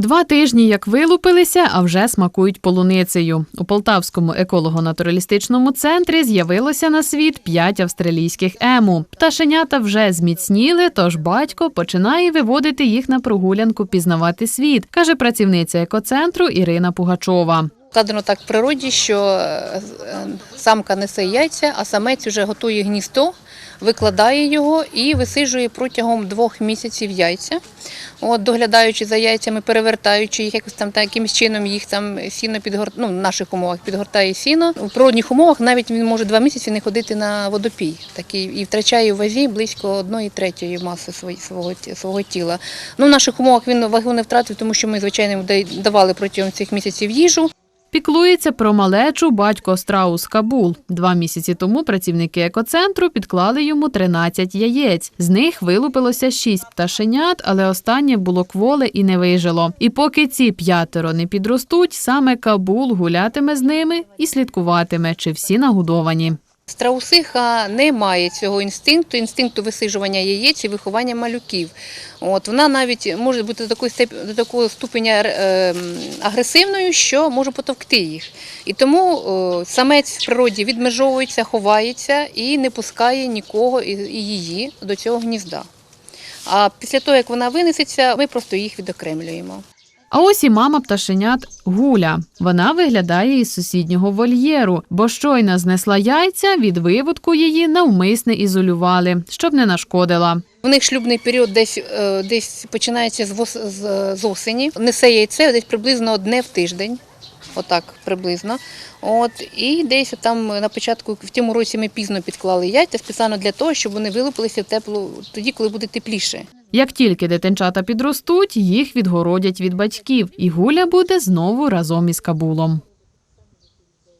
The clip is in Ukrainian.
Два тижні як вилупилися, а вже смакують полуницею. У Полтавському еколого-натуралістичному центрі з'явилося на світ п'ять австралійських ему. Пташенята вже зміцніли, тож батько починає виводити їх на прогулянку пізнавати світ, каже працівниця екоцентру Ірина Пугачова. Вкладено так в природі, що е, е, самка несе яйця, а самець вже готує гніздо, викладає його і висиджує протягом двох місяців яйця. От, доглядаючи за яйцями, перевертаючи їх якось там та якимось чином їх там сіно підгорт... ну, в наших умовах підгортає сіно. У природних умовах навіть він може два місяці не ходити на водопій, такий і втрачає у вазі близько одної третьої маси свого, свого тіла. Ну, в наших умовах він вагу не втратив, тому що ми, звичайно, давали протягом цих місяців їжу. Піклується про малечу батько Страус Кабул. Два місяці тому працівники екоцентру підклали йому 13 яєць. З них вилупилося 6 пташенят, але останнє було кволе і не вижило. І поки ці п'ятеро не підростуть, саме Кабул гулятиме з ними і слідкуватиме, чи всі нагодовані. Страусиха не має цього інстинкту, інстинкту висиджування яєць і виховання малюків. От вона навіть може бути до такої до такого ступеня е, агресивною, що може потовкти їх. І тому о, самець в природі відмежовується, ховається і не пускає нікого і її до цього гнізда. А після того, як вона винесеться, ми просто їх відокремлюємо. А ось і мама пташенят Гуля. Вона виглядає із сусіднього вольєру, бо щойно знесла яйця, від виводку її навмисне ізолювали, щоб не нашкодила. У них шлюбний період десь, е, десь починається з осені. Несе яйце десь приблизно одне в тиждень. Отак приблизно. От, і десь там на початку в цьому році ми пізно підклали яйця спеціально для того, щоб вони вилупилися в теплу тоді, коли буде тепліше. Як тільки дитинчата підростуть, їх відгородять від батьків, і Гуля буде знову разом із Кабулом.